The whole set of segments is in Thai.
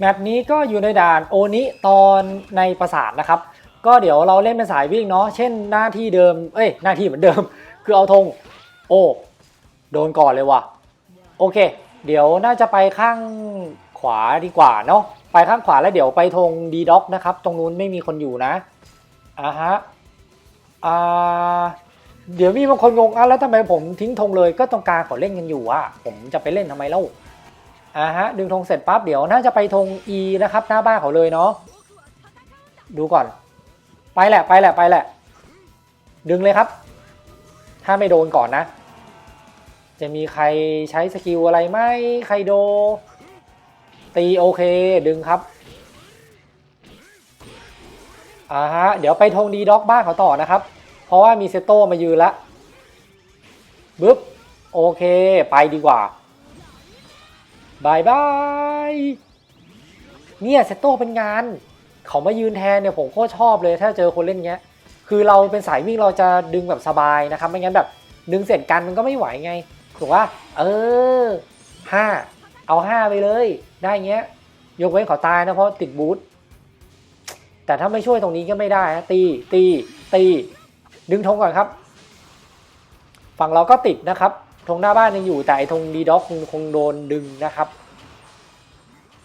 แมปนี้ก็อยู่ในด่านโอนิตอนในปราสาทนะครับ ก็เดี๋ยวเราเล่นเป็นสายวิ่งเนาะเช่นหน้าที่เดิมเอ้ยหน้าที่เหมือนเดิม คือเอาธงโอ้โดนก่อนเลยว่ะโอเค เดี๋ยวน่าจะไปข้างขวาดีกว่าเนาะไปข้างขวาแล้วเดี๋ยวไปธงดีด็อกนะครับ ตรงนู้นไม่มีคนอยู่นะอ่าฮะอ่าเดี๋ยวมีบางคนงงอะแล้วทำไมผมทิ้งธงเลยก็ตรงกลางเขาเล่นกันอยู่อะผมจะไปเล่นทำไมเล่า อ่าฮะดึงธงเสร็จปั๊บเดี๋ยวน่าจะไปธง E นะครับหน้าบ้านเขาเลยเนาะดูก่อน ไปแหละไปแหละไปแหละ ดึงเลยครับ ถ้าไม่โดนก่อนนะ จะมีใครใช้สกิลอะไรไหมใครโด ตีโอเคดึงครับอ่าฮะเดี๋ยวไปธงดีด็อกบ้านเขาต่อนะครับ เพราะว่ามีเซโต้มายืนละบึ๊บโอเค ไปดีกว่า บายบาย เนี่ยเซตโต้เป็นงาน เขามายืนแทนเนี่ยผมโคตรชอบเลยถ้าเจอคนเล่นเงี้ย คือเราเป็นสายวิ่งเราจะดึงแบบสบายนะครับ ไม่งั้นแบบดึงเสร็จกันมันก็ไม่ไหวไงถูกว่า เออห้าเอาห้าไปเลย ได้เงี้ย ยกเว้นเขาตายนะเพราะติดบูทแต่ถ้าไม่ช่วยตรงนี้ก็ไม่ได้นะตีตีตี ดึงธงก่อนครับ ฝั่งเราก็ติดนะครับ ธงหน้าบ้านยังอยู่แต่ไอ้ธงดีด็อกคงโดนดึงนะครับ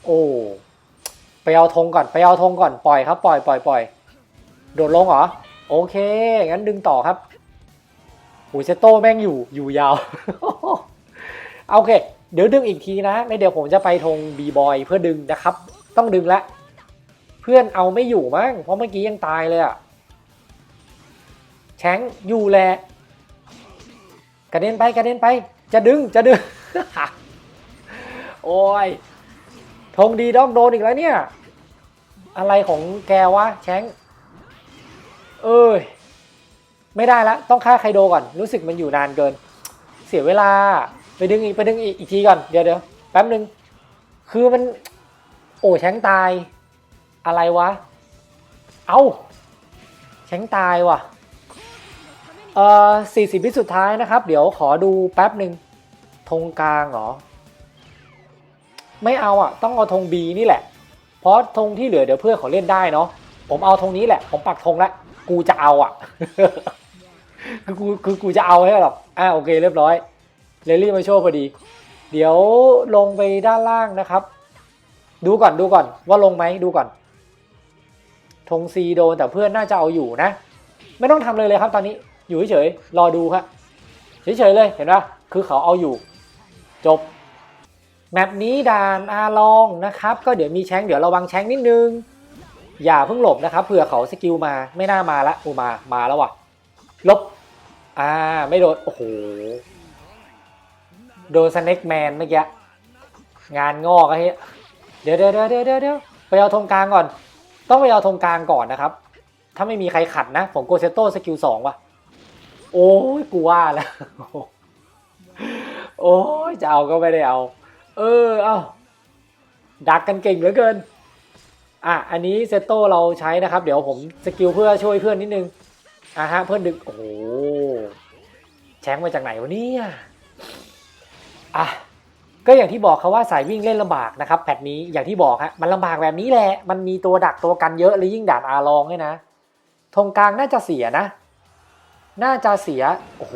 โอ้ไปเอาธงก่อนไปเอาธงก่อนปล่อยครับ ปล่อยปล่อยปล่อยโดดลงเหรอโอเคงั้นดึงต่อครับหูเซโต้แม่งอยู่อยู่ยาวโอเค เดี๋ยวดึงอีกทีนะแล้วเดี๋ยวผมจะไปธงบีบอยเพื่อดึงนะครับ ต้องดึงละเพื่อนเอาไม่อยู่มั้งเพราะเมื่อกี้ยังตายเลยอะแชงอยู่แหละ กระเด็นไปกระเด็นไป จะดึงจะดึง โอ้ยธงดีต้องโดนอีกแล้วเนี่ย อะไรของแกวะแชงเอ้ยไม่ได้ละต้องฆ่าไคโดก่อน รู้สึกมันอยู่นานเกิน เสียเวลาไปดึงอีกไปดึงอีกอีกทีก่อนเดี๋ยวเดี๋ยวแป๊บนึง คือมัน โอ้แชงตาย อะไรวะ เอาแชงตายว่ะ เอ่อสี่สิบวิสุดท้ายนะครับ เดี๋ยวขอดูแป๊บหนึ่งธงกลางเหรอ ไม่เอาอะ ต้องเอาธง B นี่แหละ เพราะธงที่เหลือเดี๋ยวเพื่อนเขาเล่นได้เนาะผมเอาธงนี้แหละ ผมปักธงแล้วกูจะเอาอะคือกูคือกูจะเอาให้หรอกอ่าโอเคเรียบร้อยเลลี่มาโชว์พอดี เดี๋ยวลงไปด้านล่างนะครับ ดูก่อนดูก่อน ว่าลงไหมดูก่อนธงซีโดนแต่เพื่อนน่าจะเอาอยู่นะ ไม่ต้องทำเลยเลยครับตอนนี้ อยู่เฉยๆรอดูครับเฉยๆเลยเห็นปะคือเขาเอาอยู่ จบแมปนี้ด่านอาลองนะครับ ก็เดี๋ยวมีแชงเดี๋ยวระวังแชงนิดนึง อย่าเพิ่งหลบนะครับเผื่อเขาสกิลมาไม่น่ามาละอูมามาแล้วว่ะลบอ่าไม่โดนโอ้โหโดนสเน็กแมนเมื่อกี้งานงอกไอ้เฮียเดี๋ยวเดี๋ยวเดี๋ยวเดี๋ยวเดี๋ยวไปเอาธงกลางก่อน ต้องไปเอาธงกลางก่อนนะครับ ถ้าไม่มีใครขัดนะ ผมโกเซโต้สกิลสองว่ะ โอ้ยกูว่าแล้ว โอ้ยจะเอาก็ไม่ได้เอา เออ เอาดักกันเก่งเหลือเกิน อะ อันนี้เซตโต้เราใช้นะครับ เดี๋ยวผมสกิลเพื่อช่วยเพื่อนนิดนึง อะฮะ เพื่อนดึงโอ้โหแชงมาจากไหนวะเนี่ย อะ ก็อย่างที่บอกเขาว่าสายวิ่งเล่นลำบากนะครับแพทนี้ อย่างที่บอกฮะ มันลำบากแบบนี้แหละ มันมีตัวดักตัวกันเยอะเลยยิ่งด่านอาลองเนี่ยนะธงกลางน่าจะเสียนะ น่าจะเสีย โอ้โห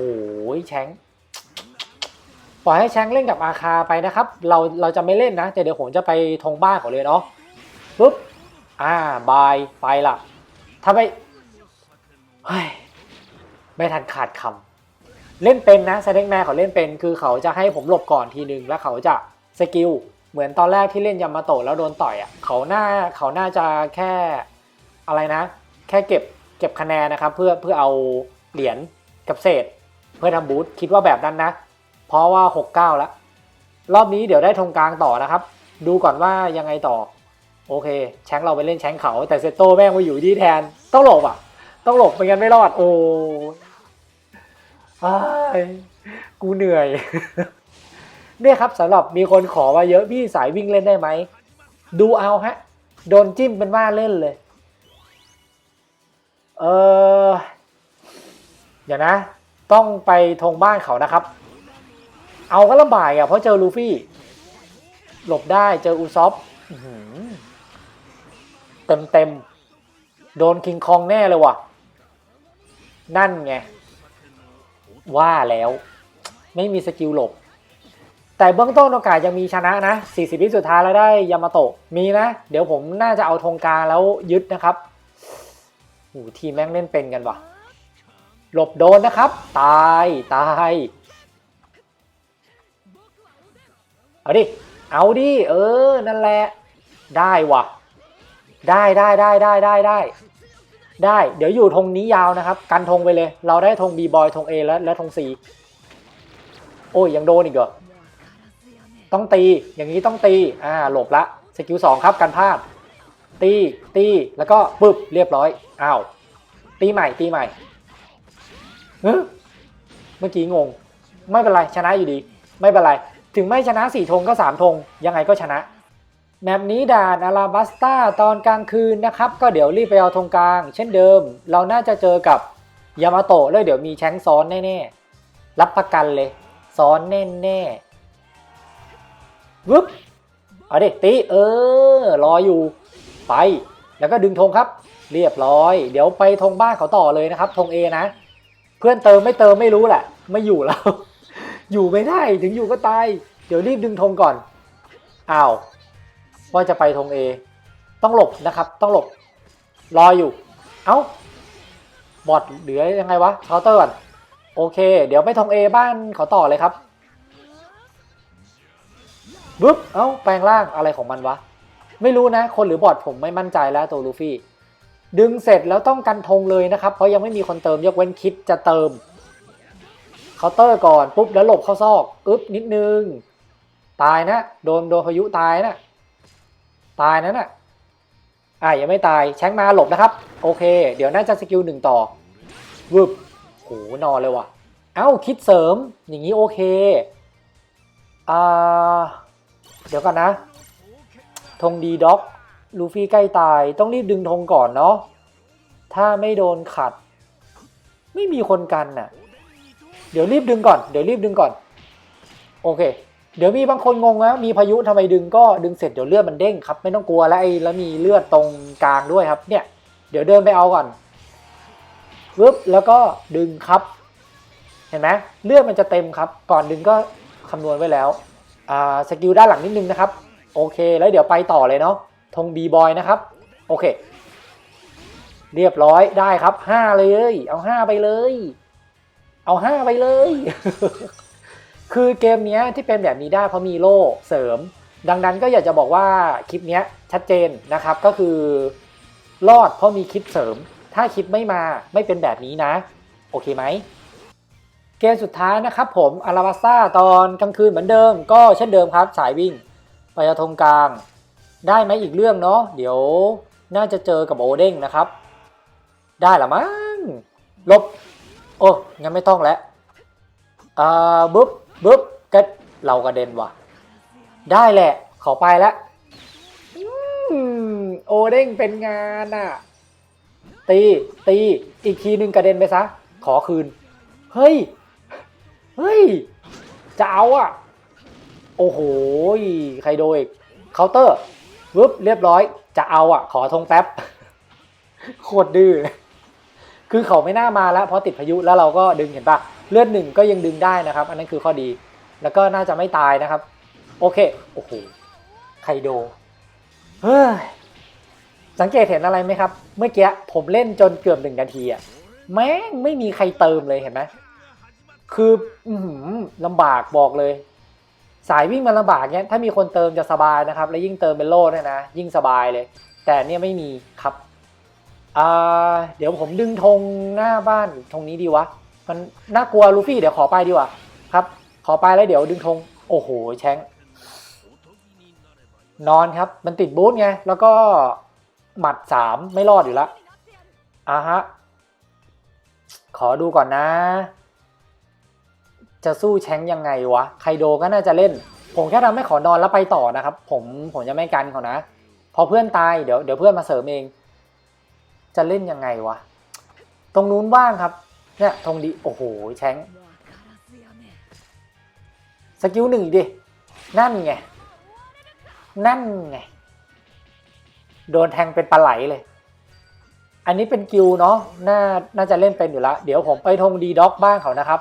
แชงปล่อยให้แชงเล่นกับอาคาไปนะครับ เราเราจะไม่เล่นนะแต่เดี๋ยวผมจะไปธงบ้านเขาเลยเนาะปุ๊บอ่าบายไปละถ้าไม่เฮ้ยไม่ทันขาดคำเล่นเป็นนะแสดงแม่เขาเล่นเป็นคือเขาจะให้ผมหลบก่อนทีนึงแล้วเขาจะสกิลเหมือนตอนแรกที่เล่นยามาโตะแล้วโดนต่อยอะเขาหน่าเขาน่าจะแค่อะไรนะ แค่เก็บเก็บคะแนนนะครับ เพื่อเพื่อเอา เหรียญกับเศษ เพื่อทำบูธคิดว่าแบบนั้นนะ เพราะว่า 69 แล้ว รอบนี้เดี๋ยวได้ธงกลางต่อนะครับ ดูก่อนว่ายังไงต่อ โอเค แชงเราไปเล่นแชงเขา แต่เซโต้แม่งมาอยู่ที่แทน ต้องหลบอะ ต้องหลบไม่งั้นไม่รอด โอ้อ้ายกูเหนื่อย เนี่ยครับสำหรับมีคนขอมาเยอะพี่สายวิ่งเล่นได้ไหม ดูเอาฮะ โดนจิ้มเป็นว่าเล่นเลย เออ เดี๋ยวนะ ต้องไปธงบ้านเขานะครับ เอาก็ลำบากอะเพราะเจอลูฟี่ หลบได้เจออูซอฟอื้อหือเต็มเต็มโดนคิงคองแน่เลยว่ะ นั่นไง ว่าแล้ว ไม่มีสกิลหลบ แต่เบื้องต้นโอกาสยังมีชนะนะ 40วิสุดท้ายแล้วได้ยามาโตะ มีนะ เดี๋ยวผมน่าจะเอาธงกาแล้วยึดนะครับโอ้ทีมแม่งเล่นเป็นกันว่ะ หลบโดนนะครับ ตายตายเอาดิ เอาดิ เออ นั่นแหละ ได้วะได้ได้ได้ได้ได้ได้ ได้ เดี๋ยวอยู่ธงนี้ยาวนะครับ กันธงไปเลย เราได้ธงบีบอยธง A แล้วและธง C โอ้ย ยังโดนอีกเหรอ ต้องตี อย่างนี้ต้องตี อ่า หลบละ สกิลสองครับ กันพลาด ตี ตี แล้วก็ปึ๊บ เรียบร้อย อ้าว ตีใหม่ ตีใหม่ เมื่อกี้งง ไม่เป็นไรชนะอยู่ดี ไม่เป็นไร ถึงไม่ชนะสี่ธงก็สามธงยังไงก็ชนะ แมปนี้ด่านอาราบัสตาตอนกลางคืนนะครับ ก็เดี๋ยวรีบไปเอาธงกลาง เช่นเดิม เราน่าจะเจอกับยามาโตะแล้วเดี๋ยวมีแชงซ้อนแน่ๆ รับประกันเลยซ้อนแน่ๆวึบเอาดิตีเออ รออยู่ ไป แล้วก็ดึงธงครับ เรียบร้อย เดี๋ยวไปธงบ้านเขาต่อเลยนะครับธงเอนะ เพื่อนเติมไม่เติมไม่รู้แหละ ไม่อยู่แล้ว อยู่ไม่ได้ถึงอยู่ก็ตาย เดี๋ยวรีบดึงธงก่อนอ้าวว่าจะไปธงเอต้องหลบนะครับ ต้องหลบรออยู่ เอ้าบอดเหลือยังไงวะเคาน์เตอร์ก่อนโอเค เดี๋ยวไปธงเอบ้านขาต่อเลยครับบึ๊บเอ้าแปลงร่างอะไรของมันวะ ไม่รู้นะ คนหรือบอดผมไม่มั่นใจแล้วตัวลูฟี่ ดึงเสร็จแล้วต้องกันธงเลยนะครับ เพราะยังไม่มีคนเติมยกเว้นคิดจะเติมเคาน์เตอร์ก่อนปุ๊บแล้วหลบเข้าซอกอึ๊บนิดนึง ตายนะ โดนโดนพายุตายนะ ตายนั่นน่ะอะยังไม่ตายแชงมาหลบนะครับ โอเค เดี๋ยวน่าจะสกิลหนึ่งต่อวึบโหนอนเลยว่ะ เอ้าคิดเสริมอย่างนี้โอเคอ่าเดี๋ยวก่อนนะธงดีด็อก ลูฟี่ใกล้ตายต้องรีบดึงธงก่อนเนาะถ้าไม่โดนขัด ไม่มีคนกันน่ะ เดี๋ยวรีบดึงก่อน เดี๋ยวรีบดึงก่อน โอเค เดี๋ยวมีบางคนงงนะมีพายุทำไมดึงก็ดึงเสร็จเดี๋ยวเลือดมันเด้งครับ ไม่ต้องกลัวแล้วไอ้แล้วมีเลือดตรงกลางด้วยครับ เนี่ย เดี๋ยวเดินไปเอาก่อนปึ๊บแล้วก็ดึงครับ เห็นไหมเลือดมันจะเต็มครับ ก่อนดึงก็คำนวณไว้แล้วอ่าสกิลด้านหลังนิดนึงนะครับ โอเค แล้วเดี๋ยวไปต่อเลยเนาะ ธงบีบอยนะครับ โอเค เรียบร้อยได้ครับห้าเลย เอาห้าไปเลย เอาห้าไปเลย คือเกมนี้ที่เป็นแบบนี้ได้เพราะมีโล่เสริม ดังนั้นก็อยากจะบอกว่าคลิปนี้ชัดเจนนะครับก็คือ รอดเพราะมีคลิปเสริม ถ้าคลิปไม่มาไม่เป็นแบบนี้นะ โอเคไหมเกมสุดท้ายนะครับผมอาราบาซ่าตอนกลางคืนเหมือนเดิม ก็เช่นเดิมครับ สายวิ่งไปเอาธงกลาง ได้ไหมอีกเรื่องเนาะเดี๋ยวน่าจะเจอกับโอเด้งนะครับ ได้ละมั้งลบ โอ้งั้นไม่ต้องแล้วอ่าบึ๊บบึ๊บก็เรากระเด็นว่ะ ได้แหละขอไปแล้วโอเด้งเป็นงานอะ ตีตีอีกทีหนึ่งกระเด็นไปซะ ขอคืน เฮ้ย เฮ้ย จะเอาอะ โอ้โห ใครโดยเคาน์เตอร์ วึบเรียบร้อย จะเอาอะ ขอธงแป๊บโคตรดื้อคือเขาไม่น่ามาแล้วเพราะติดพายุแล้วเราก็ดึงเห็นปะเลือดหนึ่งก็ยังดึงได้นะครับ อันนั้นคือข้อดี แล้วก็น่าจะไม่ตายนะครับ โอเคโอ้โหไคโดเฮ้ยสังเกตเห็นอะไรไหมครับ เมื่อกี้ผมเล่นจนเกือบหนึ่งนาทีอะแม่งไม่มีใครเติมเลยเห็นไหมคืออื้อหือลำบากบอกเลย สายวิ่งมันลำบากเนี้ยถ้ามีคนเติมจะสบายนะครับ แล้วยิ่งเติมเป็นโล่เนี่ยนะ ยิ่งสบายเลย แต่เนี่ยไม่มีครับเดี๋ยวผมดึงธงหน้าบ้านธงนี้ดีวะ มันน่ากลัวลูฟี่เดี๋ยวขอไปดีกว่าครับ ขอไปแล้วเดี๋ยวดึงธงโอ้โหแชงนอนครับ มันติดบูทไง แล้วก็หมัดสามไม่รอดอยู่แล้วอะฮะ ขอดูก่อนนะ จะสู้แชงยังไงวะไคโดก็น่าจะเล่น ผมแค่ทำให้ขอนอนแล้วไปต่อนะครับ ผมผมจะไม่กันเขานะ พอเพื่อนตายเดี๋ยวเดี๋ยวเพื่อนมาเสริมเอง จะเล่นยังไงวะ ตรงนู้นว่างครับ เนี่ยธงดีโอ้โหแชงสกิลหนึ่งดิ นั่นไง นั่นไง โดนแทงเป็นปลาไหลเลย อันนี้เป็นกิลเนาะน่าน่าจะเล่นเป็นอยู่ละเดี๋ยวผมไปธงดีด็อกบ้างเขานะครับ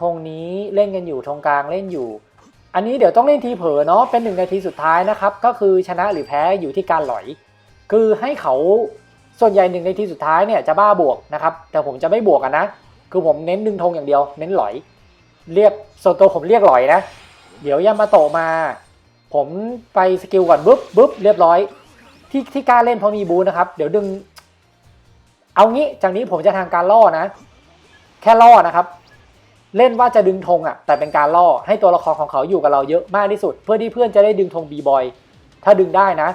ธงนี้เล่นกันอยู่ธงกลางเล่นอยู่ อันนี้เดี๋ยวต้องเล่นทีเผลอเนาะเป็นหนึ่งนาทีสุดท้ายนะครับ ก็คือชนะหรือแพ้อยู่ที่การหลอย คือให้เขาส่วนใหญ่หนึ่งนาทีสุดท้ายเนี่ยจะบ้าบวกนะครับ แต่ผมจะไม่บวกกันนะ คือผมเน้นดึงธงอย่างเดียว เน้นหลอย เรียกส่วนตัวผมเรียกหลอยนะ เดี๋ยวยามาโตมา ผมไปสกิลก่อนบึ๊บบึ๊บเรียบร้อย ที่ที่กล้าเล่นเพราะมีบูนะครับ เดี๋ยวดึง เอางี้จากนี้ผมจะทางการล่อนะ แค่ล่อนะครับ เล่นว่าจะดึงธงอะแต่เป็นการล่อให้ตัวละครของเขาอยู่กับเราเยอะมากที่สุด เพื่อที่เพื่อนจะได้ดึงธงบีบอยถ้าดึงได้นะ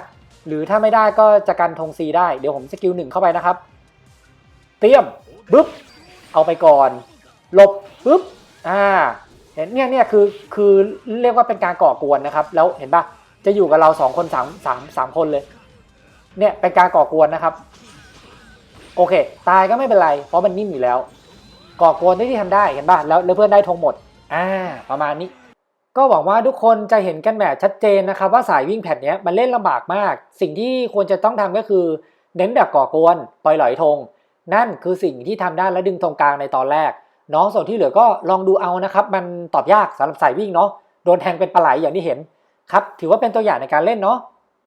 หรือถ้าไม่ได้ก็จะกันธงซีได้เดี๋ยวผมสกิลหนึ่งเข้าไปนะครับ เตรียมปึ๊บเอาไปก่อนหลบปึ๊บอ่าเห็นเนี่ยเนี่ยคือคือเรียกว่าเป็นการก่อกวนนะครับ แล้วเห็นปะจะอยู่กับเราสองคนสามสามสามคนเลย เนี่ยเป็นการก่อกวนนะครับ โอเค ตายก็ไม่เป็นไร เพราะมันนิ่มอยู่แล้ว ก่อกวนได้ที่ทำได้เห็นป่ะแล้วเพื่อนได้ธงหมดอ่าประมาณนี้ ก็หวังว่าทุกคนจะเห็นกันแบบชัดเจนนะครับ ว่าสายวิ่งแผ่นนี้มันเล่นลำบากมาก สิ่งที่ควรจะต้องทำก็คือ เน้นแบบก่อกวนปล่อยหลอยธงนั่นคือสิ่งที่ทำได้และดึงธงกลางในตอนแรกน้องส่วนที่เหลือก็ลองดูเอานะครับ มันตอบยากสำหรับสายวิ่งเนาะโดนแทงเป็นปลาไหลอย่างที่เห็นครับถือว่าเป็นตัวอย่างในการเล่นเนาะ